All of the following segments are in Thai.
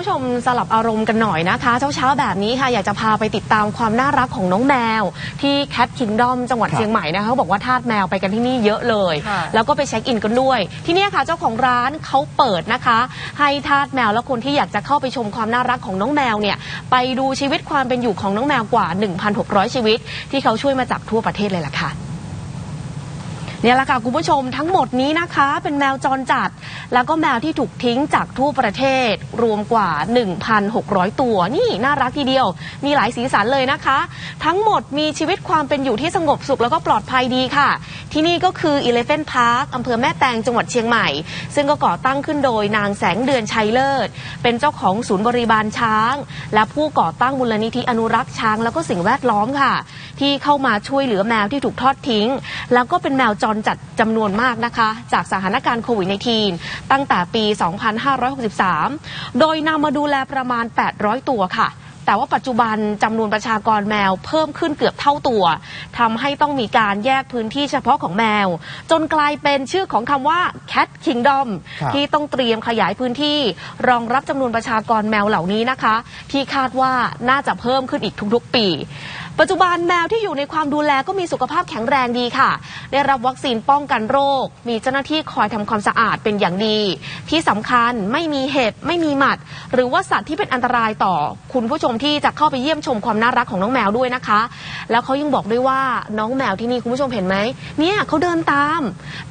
ผู้ชมสลับอารมณ์กันหน่อยนะคะ เช้าๆแบบนี้ค่ะ อยากจะพาไปติดตามความน่ารักของน้องแมว ที่แคทคิงดอมจังหวัดครับเชียงใหม่นะคะเขาบอกว่าทาสแมวไปกันที่นี่เยอะเลยค่ะแล้วก็ไปเช็คอินกันด้วย ที่เนี่ยค่ะเจ้าของร้านเขาเปิดนะคะ ให้ทาสแมวและคนที่อยากจะเข้าไปชมความน่ารักของน้องแมวเนี่ยไปดูชีวิตความเป็นอยู่ของน้องแมวกว่า 1,600 ชีวิต ที่เขาช่วยมาจากทั่วประเทศเลยล่ะค่ะเนี่ยแหละค่ะคุณผู้ชมทั้งหมดนี้นะคะ เป็นแมวจรจัด แล้วก็แมวที่ถูกทิ้งจากทั่วประเทศรวมกว่า 1,600 ตัว นี่น่ารักทีเดียว มีหลายสีสันเลยนะคะ ทั้งหมดมีชีวิตความเป็นอยู่ที่สงบสุขแล้วก็ปลอดภัยดีค่ะ ที่นี่ก็คือ Elephant Park อำเภอแม่แตงจังหวัดเชียงใหม่ ซึ่งก็ก่อตั้งขึ้นโดยนางแสงเดือนชัยเลิศ เป็นเจ้าของศูนย์บริบาลช้าง และผู้ก่อตั้งมูลนิธิอนุรักษ์ช้าง แล้วก็สิ่งแวดล้อมค่ะ ที่เข้ามาช่วยเหลือแมวที่ถูกทอดทิ้ง แล้วก็เป็นแมวจรจัดจำนวนมากนะคะ จากสถานการณ์โควิด -19 ตั้งแต่ปี 2563 โดยนำมาดูแลประมาณ 800 ตัวค่ะแต่ว่าปัจจุบันจำนวนประชากรแมวเพิ่มขึ้นเกือบเท่าตัวทำให้ต้องมีการแยกพื้นที่เฉพาะของแมว จนกลายเป็นชื่อของคำว่า Cat Kingdom ครับที่ต้องเตรียมขยายพื้นที่ รองรับจำนวนประชากรแมวเหล่านี้นะคะ ที่คาดว่าน่าจะเพิ่มขึ้นอีกทุกๆปีปัจจุบันแมวที่อยู่ในความดูแลก็มีสุขภาพแข็งแรงดีค่ะ ได้รับวัคซีนป้องกันโรค มีเจ้าหน้าที่คอยทำความสะอาดเป็นอย่างดี ที่สำคัญไม่มีเห็บไม่มีหมัด หรือว่าสัตว์ที่เป็นอันตรายต่อ คุณผู้ชมที่จะเข้าไปเยี่ยมชมความน่ารักของน้องแมวด้วยนะคะ แล้วเขายังบอกด้วยว่าน้องแมวที่นี่คุณผู้ชมเห็นไหมเนี่ยเขาเดินตาม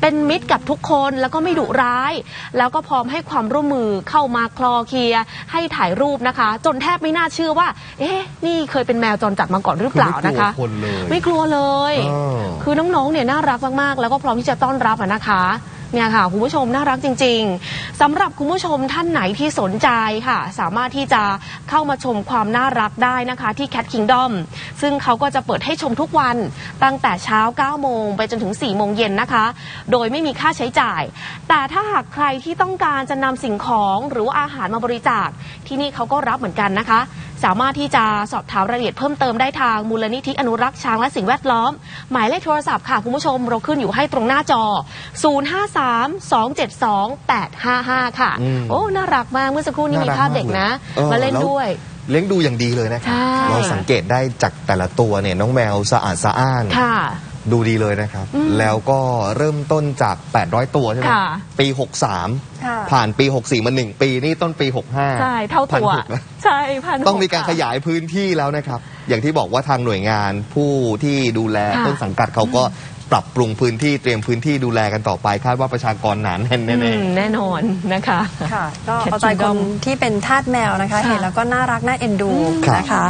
เป็นมิตรกับทุกคนแล้วก็ไม่ดุร้าย แล้วก็พร้อมให้ความร่วมมือเข้ามาคลอเคลียให้ถ่ายรูปนะคะ จนแทบไม่น่าเชื่อว่า เอ๊ะนี่เคยเป็นแมวจรจัดมาก่อนหรือเปล่านะคะอไม่กลัวคนเลยไม่กลัวเลยเออคือน้องๆเนี่ยน่ารักมากๆ แล้วก็พร้อมที่จะต้อนรับอะนะคะเนี่ยค่ะคุณผู้ชมน่ารักจริง ๆสำหรับคุณผู้ชมท่านไหนที่สนใจค่ะ สามารถที่จะเข้ามาชมความน่ารักได้นะคะ ที่ Cat Kingdom ซึ่งเขาก็จะเปิดให้ชมทุกวันตั้งแต่เช้า 9 โมงไปจนถึง 4 โมงเย็นนะคะ โดยไม่มีค่าใช้จ่าย แต่ถ้าหากใครที่ต้องการจะนำสิ่งของหรือว่าอาหารมาบริจาคที่นี่เขาก็รับเหมือนกันนะคะ สามารถที่จะสอบถามรายละเอียดเพิ่มเติมได้ทางมูลนิธิอนุรักษ์ช้างและสิ่งแวดล้อม หมายเลขโทรศัพท์ค่ะ คุณผู้ชมเราขึ้นอยู่ให้ตรงหน้าจอ 053-272-855 ค่ะอืมโอ้ น่ารักมาก เมื่อสักครู่นี้มีภาพเด็กนะออมาเล่นแวด้วยเลี้ยงดูอย่างดีเลยนะครัใช่เราสังเกตได้จากแต่ละตัวเนี่ยน้องแมวสะอาดสะอ้านค่ะ ดูดีเลยนะครับอืมแล้วก็เริ่มต้นจาก 800 ตัวใช่ไหมค่ะปี ค่ะ63 ผ่านปี 64 มา 1 ปีนี่ต้นปี 65ใช่เท่าตัวพันหกนะใช่พันหต้องมีการค่ะขยายพื้นที่แล้วนะครับ อย่างที่บอกว่าทางหน่วยงานผู้ที่ดูแลค่ะ ต้นสังกัดเขาก็ปรับปรุงพื้นที่เตรียมพื้นที่ดูแลกันต่อไป คาดว่าประชากรหนานแน่นอืแน่มแน่นอนนะคะ ค่ะ ก็ Cat เอาใจคน Kingdom ที่เป็นทาสแมวนะคะค่ะเห็นแล้วก็น่ารักน่าเอ็นดูครับนะคะ